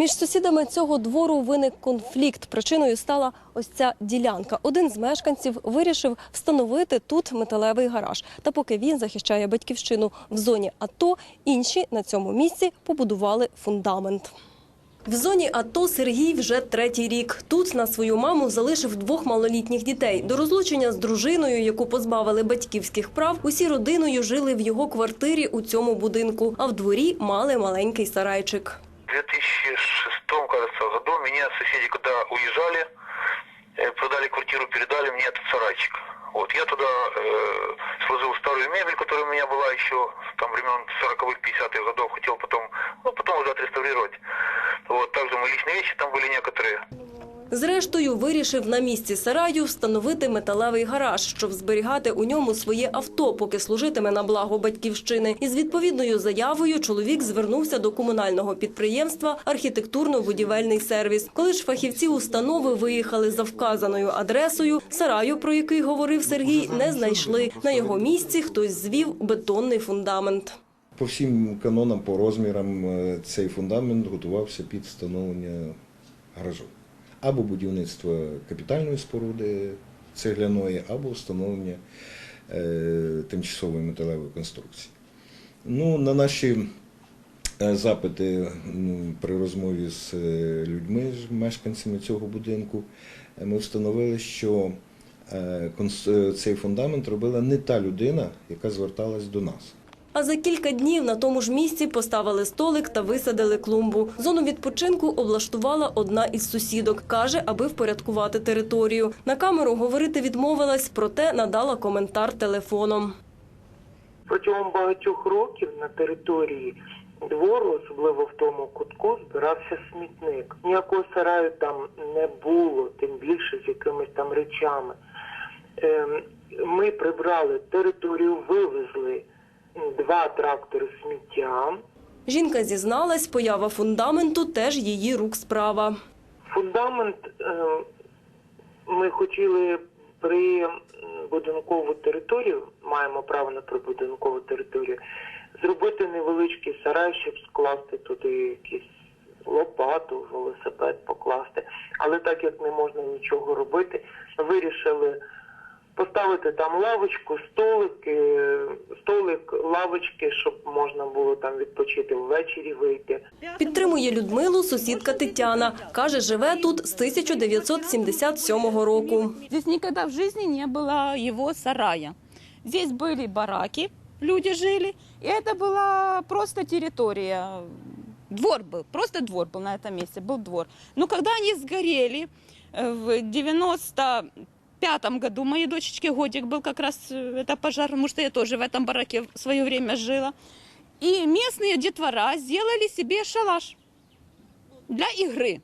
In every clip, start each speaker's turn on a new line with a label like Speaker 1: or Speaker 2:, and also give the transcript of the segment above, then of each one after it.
Speaker 1: Між сусідами цього двору виник конфлікт. Причиною стала ось ця ділянка. Один з мешканців вирішив встановити тут металевий гараж. Та поки він захищає батьківщину в зоні АТО, інші на цьому місці побудували фундамент. В зоні АТО Сергій вже третій рік. Тут на свою маму залишив двох малолітніх дітей. До розлучення з дружиною, яку позбавили батьківських прав, усі родиною жили в його квартирі у цьому будинку, а в дворі мали маленький сарайчик.
Speaker 2: 2006, кажется, году меня соседи, когда уезжали, э, продали квартиру, передали мне этот сарайчик. Вот, я туда э, сложил старую мебель, которая у меня была еще там времен 40-х, 50-х годов, хотел потом, ну, потом уже отреставрировать. Вот, также мои личные вещи там были некоторые.
Speaker 1: Зрештою, вирішив на місці сараю встановити металевий гараж, щоб зберігати у ньому своє авто, поки служитиме на благо батьківщини. Із відповідною заявою чоловік звернувся до комунального підприємства Архітектурно-будівельний сервіс. Коли ж фахівці установи виїхали за вказаною адресою, сараю, про який говорив Сергій, не знайшли. На його місці хтось звів бетонний фундамент.
Speaker 3: По всім канонам, по розмірам е, цей фундамент готувався під встановлення гаражу. Або будівництво капітальної споруди цегляної, або встановлення е, тимчасової металевої конструкції. Ну, на наші е, запити при розмові з е, людьми, мешканцями цього будинку, ми встановили, що цей фундамент робила не та людина, яка зверталась до нас.
Speaker 1: А за кілька днів на тому ж місці поставили столик та висадили клумбу. Зону відпочинку облаштувала одна із сусідок. Каже, аби впорядкувати територію. На камеру говорити відмовилась, проте надала коментар телефоном.
Speaker 4: Протягом багатьох років на території двору, особливо в тому кутку, збирався смітник. Ніякого сараю там не було, тим більше з якимись там речами. Ем, Ми прибрали територію, вивезли два трактори сміття.
Speaker 1: Жінка зізналась, поява фундаменту теж її рук справа.
Speaker 4: Фундамент е, ми хотіли при будинкову територію, маємо право на прибудинкову територію, зробити невеличкий сарай, щоб скласти туди якісь лопату, велосипед покласти. Але так як не можна нічого робити, вирішили поставити там лавочку, столики, столик, лавочки, щоб можна було там відпочити ввечері. Вийти
Speaker 1: підтримує Людмилу. Сусідка Тетяна каже, живе тут з 1977 року.
Speaker 5: Тут ніколи в житті не було його сарая. Тут були бараки, люди жили, і це була просто територія. Двор був, просто двор був на этом місці, був двор. Ну, коли вони сгорели э, в 90 пятом году моей дочечке годик был как раз э, это пожар, потому что я тоже в этом бараке в свое время жила. И местные детвора сделали себе шалаш для игры.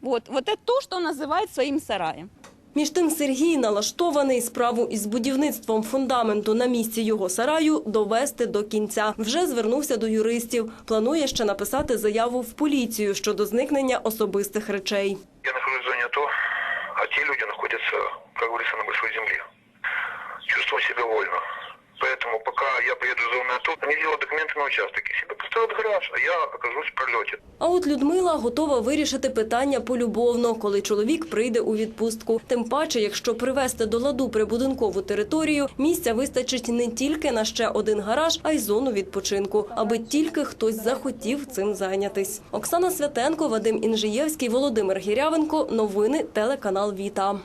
Speaker 5: Вот, вот это то, что называют своим сараем.
Speaker 1: Між тим Сергій налаштований справу із будівництвом фундаменту на місці його сараю довести до кінця. Вже звернувся до юристів. Планує ще написати заяву в поліцію щодо зникнення особистих речей.
Speaker 2: Я знаходжусь в зоні а те люди находятся, как говорится, на большой земле. Чувствую себя вольно. Поэтому пока я приеду за зону АТО, они делают документы на участок и себе поставят гараж, а я окажусь в пролете.
Speaker 1: А от Людмила готова вирішити питання полюбовно, коли чоловік прийде у відпустку. Тим паче, якщо привести до ладу прибудинкову територію, місця вистачить не тільки на ще один гараж, а й зону відпочинку, аби тільки хтось захотів цим зайнятись. Оксана Святенко, Вадим Інжиєвський, Володимир Гірявенко. Новини телеканал Віта.